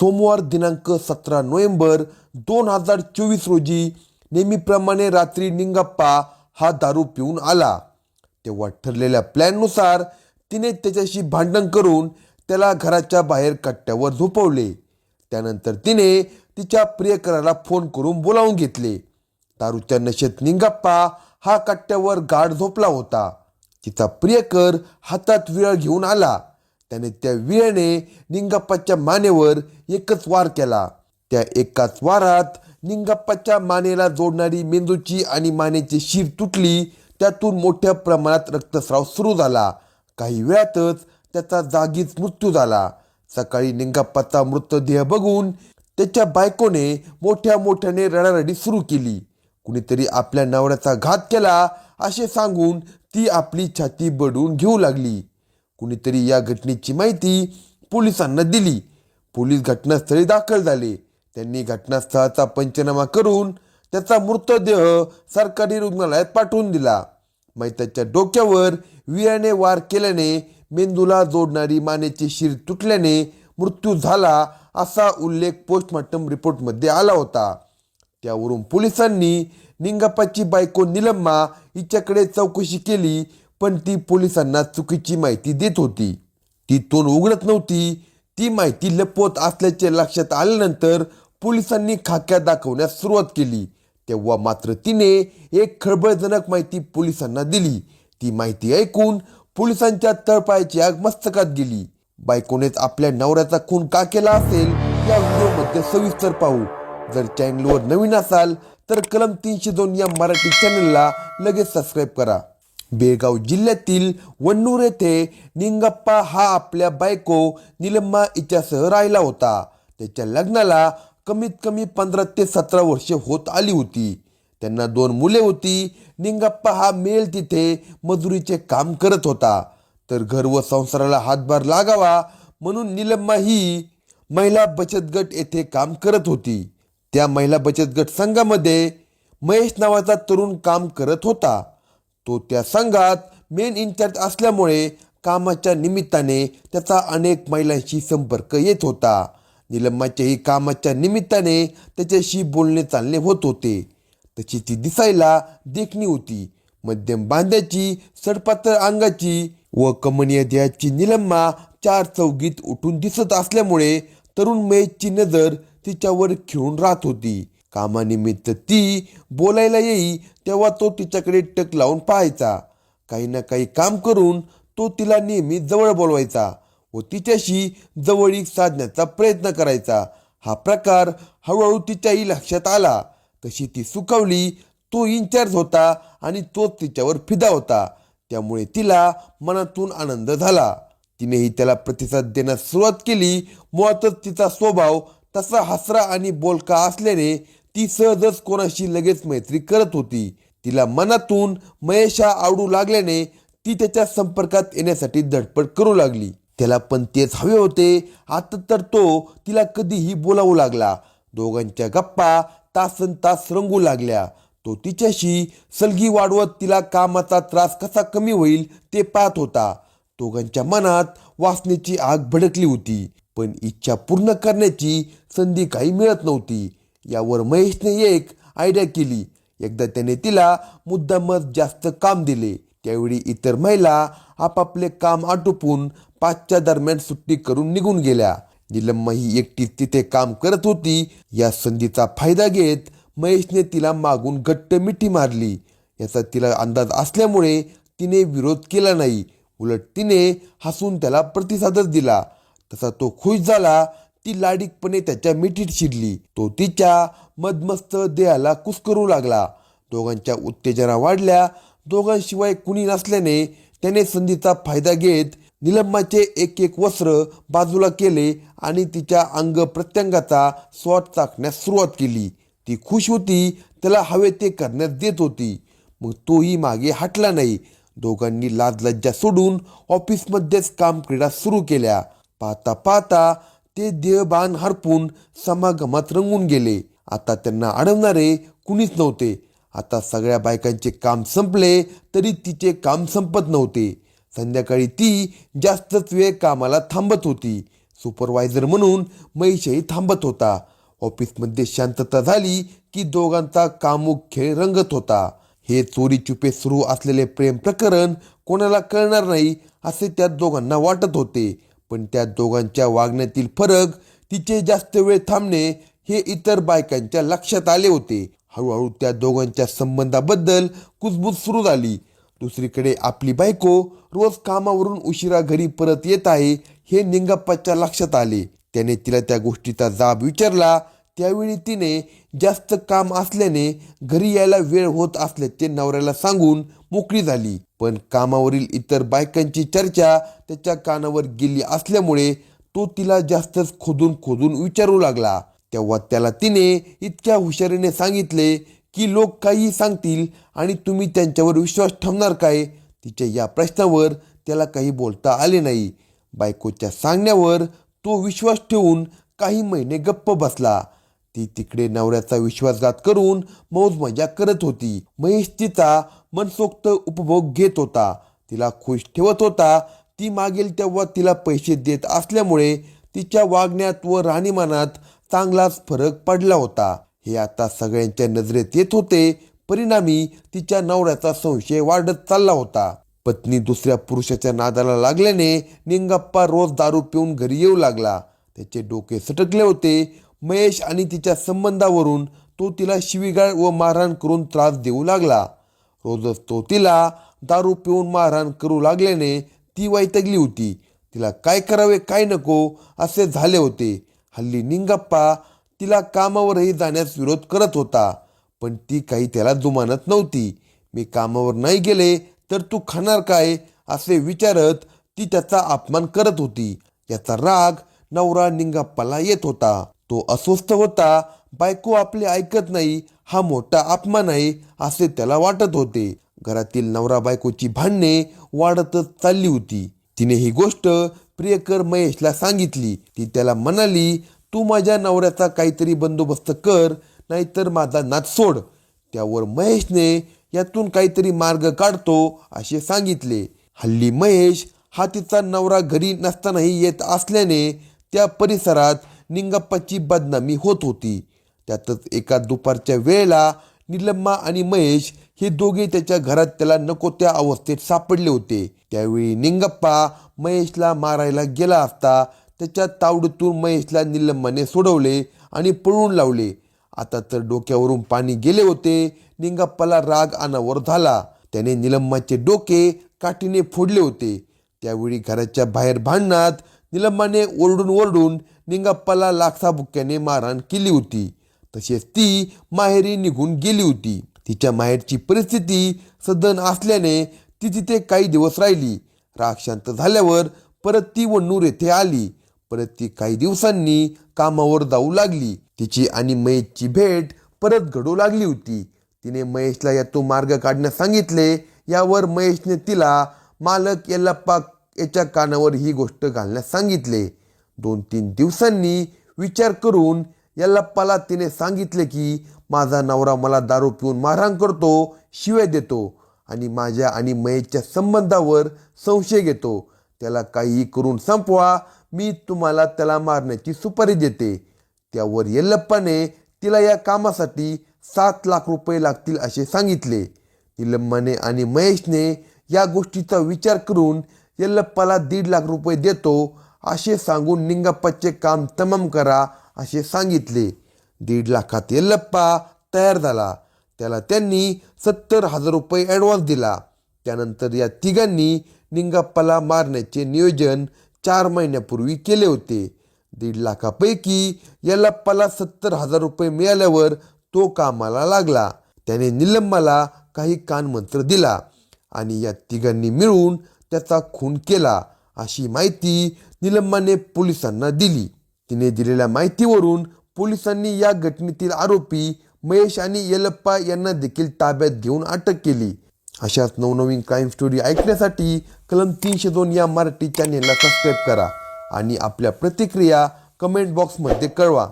सोमवार दिनांक सतरा नोव्हेंबर दोन हजार चोवीस रोजी नेहमीप्रमाणे रात्री निंगप्पा हा दारू पिऊन आला. तेव्हा ठरलेल्या प्लॅननुसार तिने त्याच्याशी भांडण करून त्याला घराच्या बाहेर कट्ट्यावर झोपवले. त्यानंतर तिने तिच्या प्रियकराला फोन करून बोलावून घेतले. दारूच्या नशेत निंगप्पा हा कट्ट्यावर गाढ झोपला होता. तिचा प्रियकर हातात विरळ घेऊन आला. त्याने त्या विळ्याने निंगाप्पाच्या मानेवर एकच वार केला. त्या एकाच वारात निंगाप्पाच्या मानेला जोडणारी मेंदूची आणि मानेची शीर तुटली. त्यातून मोठ्या प्रमाणात रक्तस्राव सुरू झाला. काही वेळातच त्याचा जागीच मृत्यू झाला. सकाळी निंगाप्पाचा मृतदेह बघून त्याच्या बायकोने मोठ्या मोठ्याने रडारडी सुरू केली. कुणीतरी आपल्या नवऱ्याचा घात केला असे सांगून ती आपली छाती बडवून घेऊ लागली. कुणीतरी या घटनेची माहिती पोलिसांना दिली. पोलीस घटनास्थळी दाखल झाले. त्यांनी घटनास्थळाचा पंचनामा करून त्याचा मृतदेह सरकारी रुग्णालयात पाठवून दिला. मैताच्या डोक्यावर वियाने वार केल्याने मेंदूला जोडणारी मानेची शिर तुटल्याने मृत्यू झाला असा उल्लेख पोस्टमॉर्टम रिपोर्टमध्ये आला होता. त्यावरून पोलिसांनी निंगापाची बायको निलम्मा हिच्याकडे चौकशी केली. पण ती पोलिसांना चुकीची माहिती देत होती. ती तोंड उघडत नव्हती. ती माहिती लपवत असल्याचे लक्षात आल्यानंतर पोलिसांनी खाक्या दाखवण्यास सुरुवात केली. तेव्हा मात्र तिने एक खळबळजनक माहिती पोलिसांना दिली. ती माहिती ऐकून पोलिसांच्या तळपायाची आग मस्तकात गेली. बायकोनेच आपल्या नवऱ्याचा खून का केला असेल या व्हिडिओमध्ये सविस्तर पाहू. जर चॅनलवर नवीन असाल तर कलम तीनशे दोन या मराठी चॅनलला लगेच सबस्क्राईब करा. बेळगाव जिल्ह्यातील वन्नूर येथे निंगप्पा हा आपल्या बायको निलम्मा हिच्यासह राहिला होता. त्याच्या लग्नाला कमीत कमी पंधरा ते सतरा वर्षे होत आली होती. त्यांना दोन मुले होती. निंगप्पा हा मेल तिथे मजुरीचे काम करत होता. तर घर व संसाराला हातभार लागावा म्हणून निलम्मा ही महिला बचत गट येथे काम करत होती. त्या महिला बचत गट संघामध्ये महेश नावाचा तरुण काम करत होता. तो त्या संघात मेन इन्चार्ज असल्यामुळे कामाच्या निमित्ताने त्याचा अनेक महिलांशी संपर्क येत होता. निलंबाच्याही कामाच्या निमित्ताने त्याच्याशी बोलणे चालणे होत होते. तशी ती दिसायला देखणी होती. मध्यम बांध्याची सडपातळ अंगाची व कमनीय देहाची निलंबा चार चौगीत उठून दिसत असल्यामुळे तरुण महेशची नजर तिच्यावर खिळून राहत होती. कामानिमित्त ती बोलायला येई तेव्हा तो तिच्याकडे टक लावून पाहायचा. काही ना काही काम करून तो तिला नेहमी जवळ बोलवायचा व तिच्याशी जवळीक साधण्याचा प्रयत्न करायचा. हा प्रकार हळूहळू तिच्याही लक्षात आला. तशी ती सुकावली तो इन्चार्ज होता आणि तोच तिच्यावर फिदा होता. त्यामुळे तिला मनातून आनंद झाला. तिनेही त्याला प्रतिसाद देण्यास सुरुवात केली. मुळातच तिचा स्वभाव तसा हसरा आणि बोलका असल्याने ती सहजच कोणाशी लगेच मैत्री करत होती. तिला मनातून महेशा आवडू लागल्याने ती त्याच्या संपर्कात येण्यासाठी धडपड करू लागली. त्याला पण तेच हवे होते. आता तर तो तिला कधीही बोलावू लागला. दोघांच्या गप्पा तासन तास रंगू लागल्या. तो तिच्याशी सलगी वाढवत तिला कामाचा त्रास कसा कमी होईल ते पाहत होता. दोघांच्या मनात वासनेची आग भडकली होती. पण इच्छा पूर्ण करण्याची संधी काही मिळत नव्हती. यावर महेशने एक आयडिया केली. एकदा त्याने तिला मुद्दामच जास्त काम दिले. त्यावेळी इतर महिला आपापले काम आटोपून पाचच्या दरम्यान सुट्टी करून निघून गेल्या. निलम्मा ही एकटीच तिथे काम करत होती. या संधीचा फायदा घेत महेशने तिला मागून घट्ट मिठी मारली. याचा तिला अंदाज असल्यामुळे तिने विरोध केला नाही. उलट तिने हसून त्याला प्रतिसादच दिला. तसा तो खुश झाला ती लाडीकपणे त्याच्या मिठीत शिरली. तो तिच्या मदमस्त देहाला कुस्करू लागला. दोघांच्या उत्तेजना वाढल्या. दोघांशिवाय कुणी नसल्याने त्याने संधीचा फायदा घेत निलंबाचे एक एक वस्त्र बाजूला केले आणि तिच्या अंग प्रत्यंगाचा स्वाद चाकण्यास सुरुवात केली. ती खुश होती. त्याला हवे ते करण्यास देत होती. मग तोही मागे हटला नाही. दोघांनी लाज लज्जा सोडून ऑफिसमध्येच काम क्रीडा सुरू केल्या. पाहता पाहता ते देहबान हरपून समागमात रंगून गेले. आता त्यांना अडवणारे कुणीच नव्हते. आता सगळ्या बायकांचे काम संपले तरी तिचे काम संपत नव्हते. संध्याकाळी ती जास्तच वेळ कामाला थांबत होती. सुपरवायझर म्हणून महेशही थांबत होता. ऑफिसमध्ये शांतता झाली की दोघांचा कामुक खेळ रंगत होता. हे चोरी चुपे सुरू असलेले प्रेम प्रकरण कोणाला कळणार नाही असे त्या दोघांना वाटत होते. पण त्या दोघांच्या वागण्यातील फरक तिचे जास्त वेळ थांबणे हे इतर बायकांच्या लक्षात आले होते. हळूहळू त्या दोघांच्या संबंधाबद्दल कुजबूज सुरू झाली. दुसरीकडे आपली बायको रोज कामावरून उशिरा घरी परत येत आहे हे निंगप्पाच्या लक्षात आले. त्याने तिला त्या गोष्टीचा जाब विचारला. त्यावेळी तिने जास्त काम असल्याने घरी यायला वेळ होत असल्याचे नवऱ्याला सांगून मोकळी झाली. पण कामावरील इतर बायकांची चर्चा त्याच्या कानावर गेली असल्यामुळे तो तिला जास्तच खोदून खोदून विचारू लागला. तेव्हा त्याला तिने इतक्या हुशारीने सांगितले की लोक काही सांगतील आणि तुम्ही त्यांच्यावर विश्वास ठेवणार काय? तिच्या या प्रश्नावर त्याला काही बोलता आले नाही बायकोच्या सांगण्यावर तो विश्वास ठेवून काही महिने गप्प बसला. ती तिकडे नवऱ्याचा विश्वासघात करून मौज मजा करत होती. महेश तिचा मनसोक्त उपभोग घेत होता. तिला खुश ठेवत होता. ती मागेल तेव्हा तिला पैसे देत असल्यामुळे तिच्या वागण्यात व राहणीमानात चांगलाच फरक पडला होता. हे आता सगळ्यांच्या नजरेत येत होते. परिणामी तिच्या नवऱ्याचा संशय वाढत चालला होता. पत्नी दुसऱ्या पुरुषाच्या नादाला लागल्याने निंगप्पा रोज दारू पिऊन घरी येऊ लागला. त्याचे डोके सटकले होते. महेश आणि तिच्या संबंधावरून तो तिला शिवीगाळ व मारहाण करून त्रास देऊ लागला. रोजच तो तिला दारू पिऊन मारहाण करू लागल्याने ती वैतगली होती. तिला काय करावे काय नको असे झाले होते. हल्ली निंगप्पा तिला कामावरही जाण्यास विरोध करत होता पण ती काही त्याला जुमानत नव्हती. मी कामावर नाही गेले तर तू खाणार काय? असे विचारत ती त्याचा अपमान करत होती. याचा राग नवरा निंगप्पाला येत होता. तो अस्वस्थ होता बायको आपले ऐकत नाही हा मोठा अपमान आहे असे त्याला वाटत होते. घरातील नवरा बायकोची भांडणे वाढतच चालली होती. तिने ही गोष्ट प्रियकर महेशला सांगितली. ती त्याला म्हणाली तू माझ्या नवऱ्याचा काहीतरी बंदोबस्त कर नाहीतर माझा नाच सोड. त्यावर महेशने यातून काहीतरी मार्ग काढतो असे सांगितले. हल्ली महेश हा तिचा नवरा घरी नसतानाही येत असल्याने त्या परिसरात निंगप्पाची बदनामी होत होती. त्यातच एका दुपारच्या वेळेला निलम्मा आणि महेश हे दोघे त्याच्या घरात त्याला नको त्या अवस्थेत सापडले होते. त्यावेळी निंगप्पा महेशला मारायला गेला असता त्याच्या तावडीतून महेशला निलम्माने सोडवले आणि पळून लावले. आता तर डोक्यावरून पाणी गेले होते. निंगप्पाला राग अनावर झाला. त्याने निलम्माचे डोके काठीने फोडले होते. त्यावेळी घराच्या बाहेर भांडणात निलम्माने ओरडून ओरडून निंगप्पाला लाक्षाबुक्क्याने मारहाण केली होती. तसेच ती माहेरी निघून गेली होती. तिच्या माहेरची परिस्थिती सदन असल्याने ती तिथे काही दिवस राहिली. राग शांत झाल्यावर परत ती वण्णूर येथे आली. परत ती काही दिवसांनी कामावर जाऊ लागली. तिची आणि महेशची भेट परत घडू लागली होती. तिने महेशला यातून मार्ग काढण्यास सांगितले. यावर महेशने तिला मालक यल्लप्पा याच्या कानावर ही गोष्ट घालण्यास सांगितले. दोन तीन दिवसांनी विचार करून यल्लप्पाला तिने सांगितले की माझा नवरा मला दारू पिऊन मारहाण करतो शिवाय देतो आणि माझ्या आणि महेशच्या संबंधावर संशय घेतो. त्याला काहीही करून संपवा मी तुम्हाला त्याला मारण्याची सुपारी देते त्यावर येल्लप्पाने तिला या कामासाठी सात लाख रुपये लागतील असे सांगितले. निलम्माने आणि महेशने या गोष्टीचा विचार करून येल्लप्पाला दीड लाख रुपये देतो असे सांगून निंगप्पाचे काम तमाम करा असे सांगितले. दीड लाखात येल्लप्पा तयार झाला. त्याला त्यांनी सत्तर हजार रुपये ॲडव्हान्स दिला. त्यानंतर या तिघांनी निंगाप्पाला मारण्याचे नियोजन चार महिन्यापूर्वी केले होते. दीड लाखापैकी यल्लप्पाला सत्तर हजार रुपये मिळाल्यावर तो कामाला लागला. त्याने निलंबाला काही कानमंत्र दिला आणि या तिघांनी मिळून त्याचा खून केला अशी माहिती निलंबाने पोलिसांना दिली. तिने दिलेल्या माहितीवरून पोलिसांनी या घटनेतील आरोपी महेश आणि येलप्पा यांना देखील ताब्यात घेऊन अटक केली. अशाच नवनवीन क्राईम स्टोरी ऐकण्यासाठी कलम तीनशे दोन या मराठी चॅनेलला सबस्क्राईब करा आणि आपल्या प्रतिक्रिया कमेंट बॉक्समध्ये कळवा.